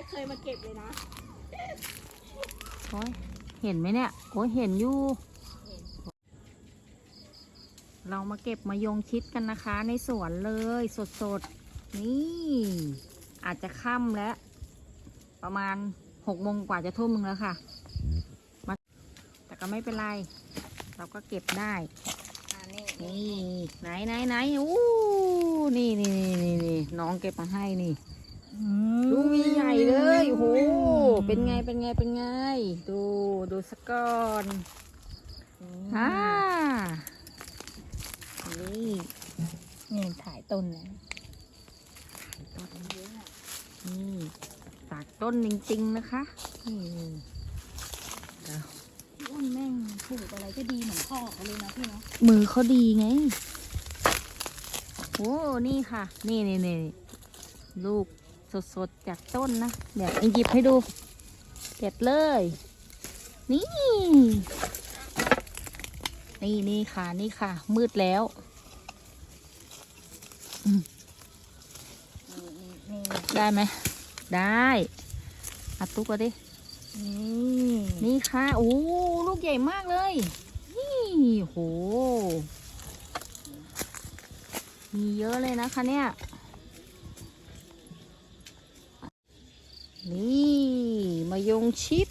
ไม่เคยมาเก็บเลยนะ โอ้ยเห็นไหมเนี่ย โอ้ยเห็นอยู่ เรามาเก็บมายงชิดกันนะคะ ในสวนเลยสดๆ นี่ อาจจะค่ำแล้ว ประมาณหกโมงกว่าจะทุ่มหนึงแล้วค่ะมาแต่ก็ไม่เป็นไร เราก็เก็บได้อ่านี่นี่ไหนไหนไหนอู้นี่นี่นี่นี่นี่น้องเก็บมาให้นี่ ลูกใหญ่ๆเลยโอ้โห เป็นไงเป็นไงเป็นไง ดูดูสกก่อนอ่านี่นี่ถ่ายต้นนะนี่ตากต้นจริงๆนะคะนี่พี่อ้นแม่งปลูกอะไรก็ดีเหมือนพ่อเขาเลยนะพี่เนาะมือเขาดีไงโอ้นี่ค่ะ นี่นี่นี่ลูกสดๆ จากต้นนะ เดี๋ยวหยิบให้ดู เก็บเลย นี่ นี่นี่ค่ะ นี่ค่ะ มืดแล้วนี่นี่ได้ไหม ได้อัดตุ๊กเอาดิ นี่นี่ค่ะ โอ้ ลูกใหญ่มากเลย นี่โห มีเยอะเลยนะคะเนี่ย ยงชิด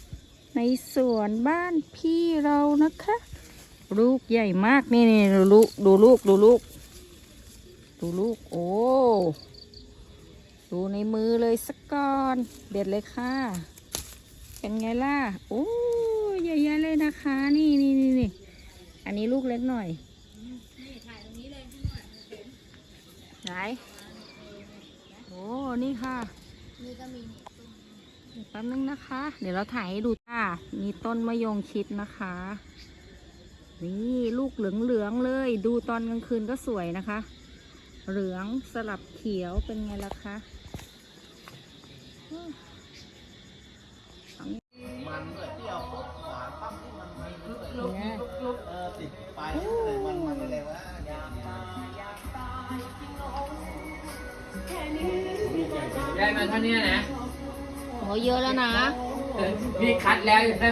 ในสวนบ้านพี่เรานะคะ ลูกใหญ่มากนี่นี่ดูลูกดูลูกดูลูกดูลูก โอ้ดูในมือเลยสักก่อน เด็ดเลยค่ะ เป็นไงล่ะ โอ้ยใหญ่ๆเลยนะคะ นี่นี่นี่นี่อันนี้ลูกเล็กหน่อยนี่ถ่ายตรงนี้เลยพี่หน่อยเห็นไหนโอ้ นี่ค่ะ นี่ก็มี แป๊บนึงนะคะ เดี๋ยวเราถ่ายให้ดูค่ะมีต้นมะยงชิดนะคะ นี่ลูกเหลืองๆเลย ดูตอนกลางคืนก็สวยนะคะ เหลืองสลับเขียวเป็นไงล่ะคะมันเปรี้ยวปุ๊บหวานปั๊บที่มันไม่ลุกลุกลุกลุกเออติดไปเลยมันมันเลยว่าอยากตายจริงเอาแค่นี้ได้มาเท่านี้นะ โอ้เยอะแล้วนะพี่คัดแล้วใช่ไหม